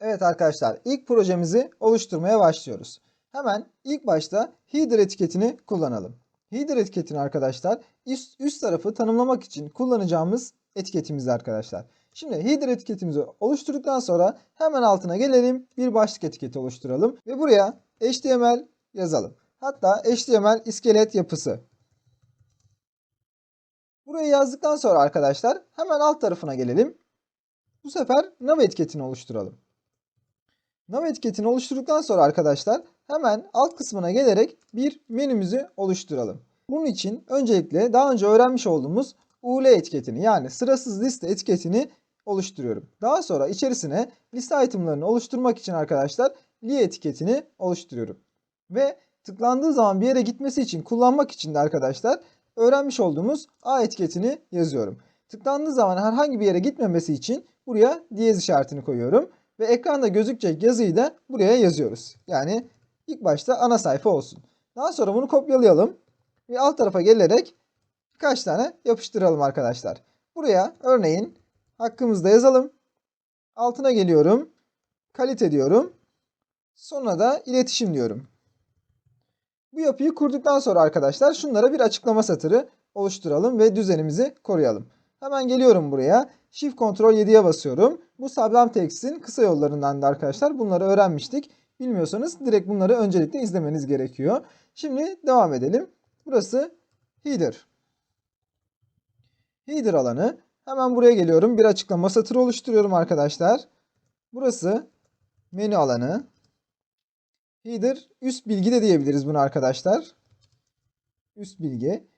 Evet arkadaşlar ilk projemizi oluşturmaya başlıyoruz. Hemen ilk başta header etiketini kullanalım. Header etiketini arkadaşlar üst, üst tarafı tanımlamak için kullanacağımız etiketimiz arkadaşlar. Şimdi header etiketimizi oluşturduktan sonra hemen altına gelelim bir başlık etiketi oluşturalım ve buraya HTML yazalım. Hatta HTML iskelet yapısı. Burayı yazdıktan sonra arkadaşlar hemen alt tarafına gelelim. Bu sefer nav etiketini oluşturalım. Nav etiketini oluşturduktan sonra arkadaşlar hemen alt kısmına gelerek bir menümüzü oluşturalım. Bunun için öncelikle daha önce öğrenmiş olduğumuz UL etiketini yani sırasız liste etiketini oluşturuyorum. Daha sonra içerisine liste itemlarını oluşturmak için arkadaşlar li etiketini oluşturuyorum. Ve tıklandığı zaman bir yere gitmesi için kullanmak için de arkadaşlar öğrenmiş olduğumuz A etiketini yazıyorum. Tıklandığı zaman herhangi bir yere gitmemesi için buraya diyez işaretini koyuyorum. Ve ekranda gözükecek yazıyı da buraya yazıyoruz. Yani ilk başta ana sayfa olsun. Daha sonra bunu kopyalayalım. Ve alt tarafa gelerek birkaç tane yapıştıralım arkadaşlar. Buraya örneğin hakkımızda yazalım. Altına geliyorum. Kalite diyorum. Sonra da iletişim diyorum. Bu yapıyı kurduktan sonra arkadaşlar şunlara bir açıklama satırı oluşturalım ve düzenimizi koruyalım. Hemen geliyorum buraya. Shift Ctrl 7'ye basıyorum. Bu Sublime kısa yollarından da arkadaşlar bunları öğrenmiştik. Bilmiyorsanız direkt bunları öncelikle izlemeniz gerekiyor. Şimdi devam edelim. Burası Header. Header alanı. Hemen buraya geliyorum. Bir açıklama satırı oluşturuyorum arkadaşlar. Burası menü alanı. Header üst bilgi de diyebiliriz bunu arkadaşlar. Üst bilgi.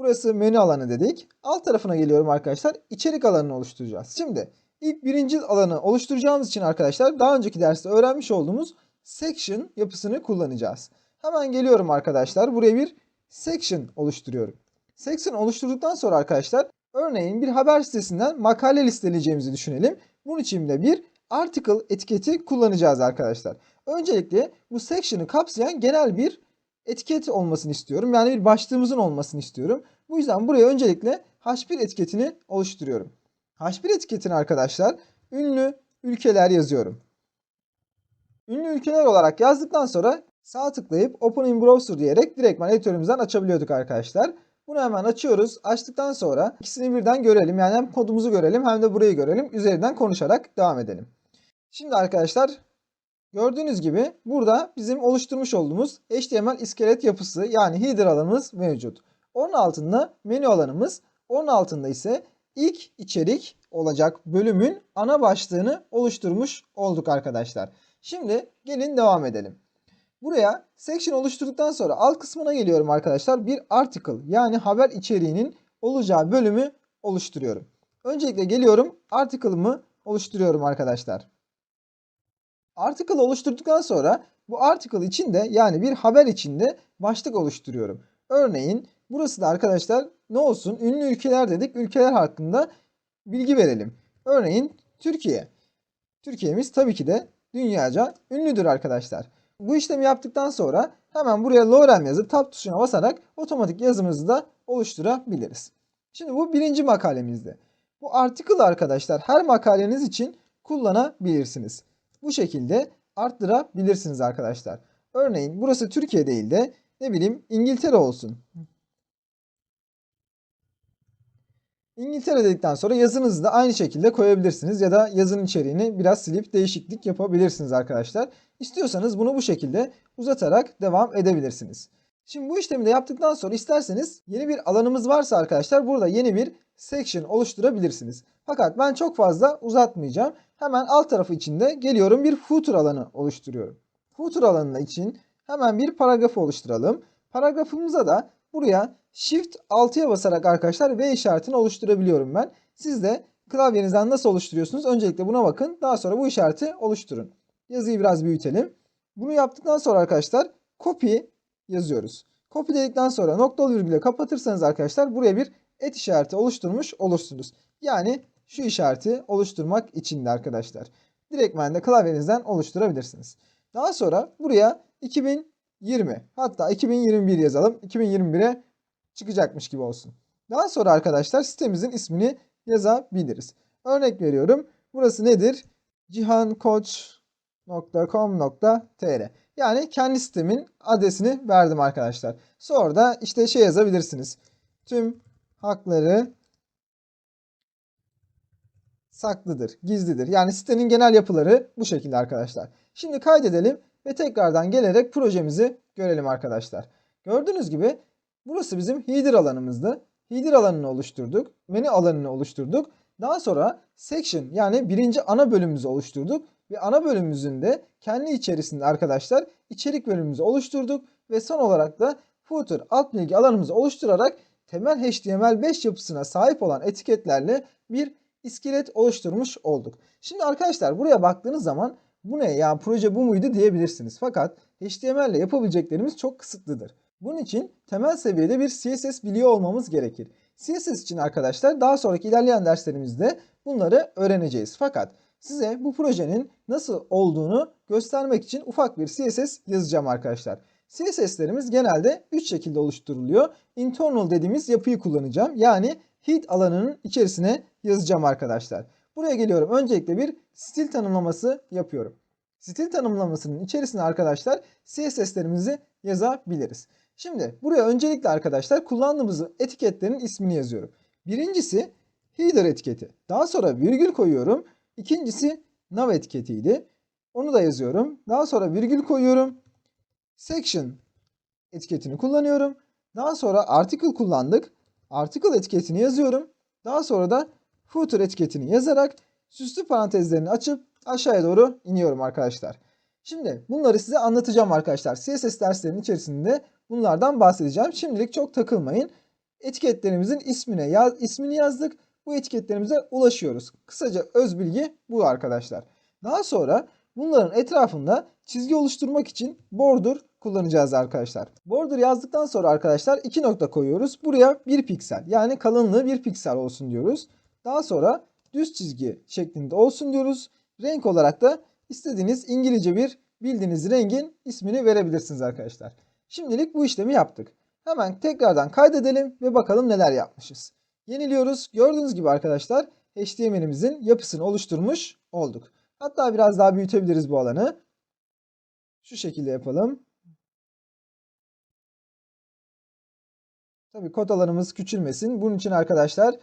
Burası menü alanı dedik. Alt tarafına geliyorum arkadaşlar. İçerik alanını oluşturacağız. Şimdi ilk birinci alanı oluşturacağımız için arkadaşlar daha önceki derste öğrenmiş olduğumuz section yapısını kullanacağız. Hemen geliyorum arkadaşlar. Buraya bir section oluşturuyorum. Section oluşturduktan sonra arkadaşlar örneğin bir haber sitesinden makale listeleyeceğimizi düşünelim. Bunun için de bir article etiketi kullanacağız arkadaşlar. Öncelikle bu section'ı kapsayan genel bir etiket olmasını istiyorum. Yani bir başlığımızın olmasını istiyorum. Bu yüzden buraya öncelikle H1 etiketini oluşturuyorum. H1 etiketini arkadaşlar ünlü ülkeler yazıyorum. Ünlü ülkeler olarak yazdıktan sonra sağ tıklayıp Open in Browser diyerek direktman editörümüzden açabiliyorduk arkadaşlar. Bunu hemen açıyoruz. Açtıktan sonra ikisini birden görelim. Yani hem kodumuzu görelim hem de burayı görelim. Üzerinden konuşarak devam edelim. Şimdi arkadaşlar Gördüğünüz gibi burada bizim oluşturmuş olduğumuz HTML iskelet yapısı yani header alanımız mevcut. Onun altında menü alanımız, onun altında ise ilk içerik olacak bölümün ana başlığını oluşturmuş olduk arkadaşlar. Şimdi gelin devam edelim. Buraya section oluşturduktan sonra alt kısmına geliyorum arkadaşlar. Bir article yani haber içeriğinin olacağı bölümü oluşturuyorum. Öncelikle geliyorum article'ımı oluşturuyorum arkadaşlar. Article oluşturduktan sonra bu article içinde yani bir haber içinde başlık oluşturuyorum. Örneğin burası da arkadaşlar ne olsun ünlü ülkeler dedik. Ülkeler hakkında bilgi verelim. Örneğin Türkiye. Türkiye'miz tabii ki de dünyaca ünlüdür arkadaşlar. Bu işlemi yaptıktan sonra hemen buraya lorem yazıp tab tuşuna basarak otomatik yazımızı da oluşturabiliriz. Şimdi bu birinci makalemizde. Bu article arkadaşlar her makaleniz için kullanabilirsiniz. Bu şekilde arttırabilirsiniz arkadaşlar. Örneğin burası Türkiye değil de ne bileyim İngiltere olsun. İngiltere dedikten sonra yazınızı da aynı şekilde koyabilirsiniz ya da yazının içeriğini biraz silip değişiklik yapabilirsiniz arkadaşlar. İstiyorsanız bunu bu şekilde uzatarak devam edebilirsiniz. Şimdi bu işlemi de yaptıktan sonra isterseniz yeni bir alanımız varsa arkadaşlar burada yeni bir section oluşturabilirsiniz. Fakat ben çok fazla uzatmayacağım. Hemen alt tarafı içinde geliyorum bir footer alanı oluşturuyorum. Footer alanı için hemen bir paragrafı oluşturalım. Paragrafımıza da buraya Shift 6'ya basarak arkadaşlar V işaretini oluşturabiliyorum ben. Siz de klavyenizden nasıl oluşturuyorsunuz? Öncelikle buna bakın. Daha sonra bu işareti oluşturun. Yazıyı biraz büyütelim. Bunu yaptıktan sonra arkadaşlar copy yazıyoruz. Copy dedikten sonra noktalı virgüle kapatırsanız arkadaşlar buraya bir et işareti oluşturmuş olursunuz. Yani şu işareti oluşturmak için de arkadaşlar. Direktmen de klavyenizden oluşturabilirsiniz. Daha sonra buraya 2020 hatta 2021 yazalım. 2021'e çıkacakmış gibi olsun. Daha sonra arkadaşlar sitemizin ismini yazabiliriz. Örnek veriyorum. Burası nedir? Cihan Koç .com.tr Yani kendi sitemin adresini verdim arkadaşlar. Sonra da işte şey yazabilirsiniz. Tüm hakları saklıdır, gizlidir. Yani sitenin genel yapıları bu şekilde arkadaşlar. Şimdi kaydedelim ve tekrardan gelerek projemizi görelim arkadaşlar. Gördüğünüz gibi burası bizim header alanımızdı. Header alanını oluşturduk. Menü alanını oluşturduk. Daha sonra section yani birinci ana bölümümüzü oluşturduk. Ve ana bölümümüzün de kendi içerisinde arkadaşlar içerik bölümümüzü oluşturduk. Ve son olarak da footer alt bilgi alanımızı oluşturarak temel HTML5 yapısına sahip olan etiketlerle bir iskelet oluşturmuş olduk. Şimdi arkadaşlar buraya baktığınız zaman bu ne ya proje bu muydu diyebilirsiniz. Fakat HTML ile yapabileceklerimiz çok kısıtlıdır. Bunun için temel seviyede bir CSS biliyor olmamız gerekir. CSS için arkadaşlar daha sonraki ilerleyen derslerimizde bunları öğreneceğiz. Fakat size bu projenin nasıl olduğunu göstermek için ufak bir CSS yazacağım arkadaşlar. CSS'lerimiz genelde 3 şekilde oluşturuluyor. Internal dediğimiz yapıyı kullanacağım. Yani head alanının içerisine yazacağım arkadaşlar. Buraya geliyorum. Öncelikle bir stil tanımlaması yapıyorum. Stil tanımlamasının içerisine arkadaşlar CSS'lerimizi yazabiliriz. Şimdi buraya öncelikle arkadaşlar kullandığımız etiketlerin ismini yazıyorum. Birincisi header etiketi. Daha sonra virgül koyuyorum. İkincisi nav etiketiydi. Onu da yazıyorum. Daha sonra virgül koyuyorum. Section etiketini kullanıyorum. Daha sonra article kullandık. Article etiketini yazıyorum. Daha sonra da footer etiketini yazarak süslü parantezlerini açıp aşağıya doğru iniyorum arkadaşlar. Şimdi bunları size anlatacağım arkadaşlar. CSS derslerinin içerisinde bunlardan bahsedeceğim. Şimdilik çok takılmayın. Etiketlerimizin ismine yaz, ismini yazdık. Bu etiketlerimize ulaşıyoruz. Kısaca öz bilgi bu arkadaşlar. Daha sonra bunların etrafında çizgi oluşturmak için border kullanacağız arkadaşlar. Border yazdıktan sonra arkadaşlar iki nokta koyuyoruz. Buraya bir piksel yani kalınlığı bir piksel olsun diyoruz. Daha sonra düz çizgi şeklinde olsun diyoruz. Renk olarak da istediğiniz İngilizce bir bildiğiniz rengin ismini verebilirsiniz arkadaşlar. Şimdilik bu işlemi yaptık. Hemen tekrardan kaydedelim ve bakalım neler yapmışız. Yeniliyoruz. Gördüğünüz gibi arkadaşlar HTML'imizin yapısını oluşturmuş olduk. Hatta biraz daha büyütebiliriz bu alanı. Şu şekilde yapalım. Tabii kod alanımız küçülmesin. Bunun için arkadaşlar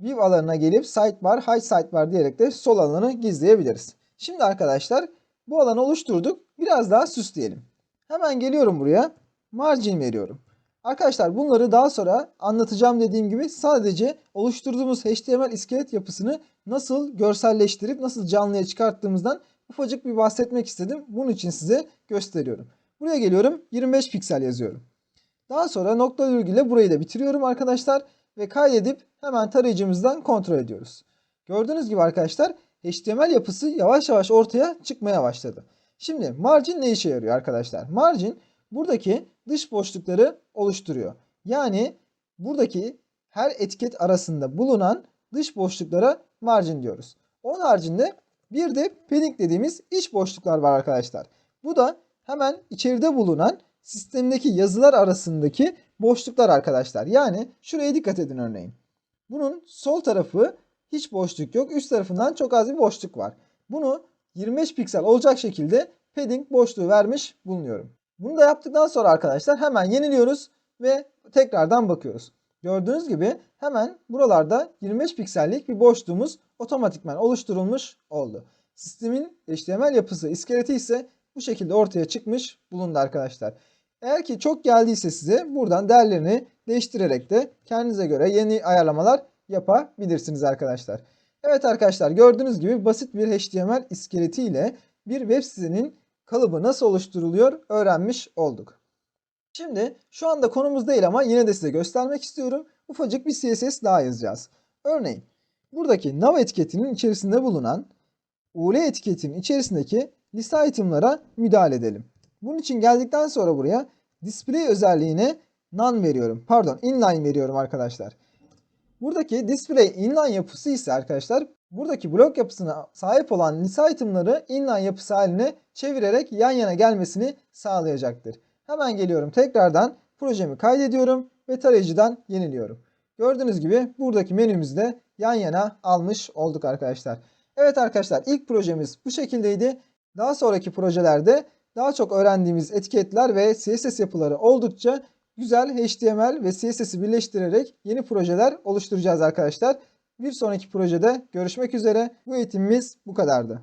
View alanına gelip Sidebar, Hide Sidebar diyerek de sol alanı gizleyebiliriz. Şimdi arkadaşlar bu alanı oluşturduk. Biraz daha süsleyelim. Hemen geliyorum buraya. Margin veriyorum. Arkadaşlar bunları daha sonra anlatacağım dediğim gibi sadece oluşturduğumuz HTML iskelet yapısını nasıl görselleştirip nasıl canlıya çıkarttığımızdan ufacık bir bahsetmek istedim. Bunun için size gösteriyorum. Buraya geliyorum 25 piksel yazıyorum. Daha sonra nokta virgülle burayı da bitiriyorum arkadaşlar. Ve kaydedip hemen tarayıcımızdan kontrol ediyoruz. Gördüğünüz gibi arkadaşlar HTML yapısı yavaş yavaş ortaya çıkmaya başladı. Şimdi margin ne işe yarıyor arkadaşlar? Margin buradaki dış boşlukları oluşturuyor. Yani buradaki her etiket arasında bulunan dış boşluklara margin diyoruz. Onun haricinde bir de padding dediğimiz iç boşluklar var arkadaşlar. Bu da hemen içeride bulunan sistemdeki yazılar arasındaki boşluklar arkadaşlar. Yani şuraya dikkat edin örneğin. Bunun sol tarafı hiç boşluk yok. Üst tarafından çok az bir boşluk var. Bunu 25 piksel olacak şekilde padding boşluğu vermiş bulunuyorum. Bunu da yaptıktan sonra arkadaşlar hemen yeniliyoruz ve tekrardan bakıyoruz. Gördüğünüz gibi hemen buralarda 25 piksellik bir boşluğumuz otomatikman oluşturulmuş oldu. Sistemin HTML yapısı, iskeleti ise bu şekilde ortaya çıkmış bulundu arkadaşlar. Eğer ki çok geldiyse size buradan değerlerini değiştirerek de kendinize göre yeni ayarlamalar yapabilirsiniz arkadaşlar. Evet arkadaşlar gördüğünüz gibi basit bir HTML iskeleti ile bir web sitenin kalıbı nasıl oluşturuluyor öğrenmiş olduk. Şimdi şu anda konumuz değil ama yine de size göstermek istiyorum. Ufacık bir CSS daha yazacağız. Örneğin buradaki nav etiketinin içerisinde bulunan UL etiketinin içerisindeki liste itemlara müdahale edelim. Bunun için geldikten sonra buraya display özelliğine none veriyorum. Pardon inline veriyorum arkadaşlar. Buradaki display inline yapısı ise arkadaşlar buradaki blok yapısına sahip olan liste itemları inline yapısı haline çevirerek yan yana gelmesini sağlayacaktır. Hemen geliyorum tekrardan projemi kaydediyorum ve tarayıcıdan yeniliyorum. Gördüğünüz gibi buradaki menümüzü de yan yana almış olduk arkadaşlar. Evet arkadaşlar ilk projemiz bu şekildeydi. Daha sonraki projelerde daha çok öğrendiğimiz etiketler ve CSS yapıları oldukça güzel HTML ve CSS'i birleştirerek yeni projeler oluşturacağız arkadaşlar. Bir sonraki projede görüşmek üzere. Bu eğitimimiz bu kadardı.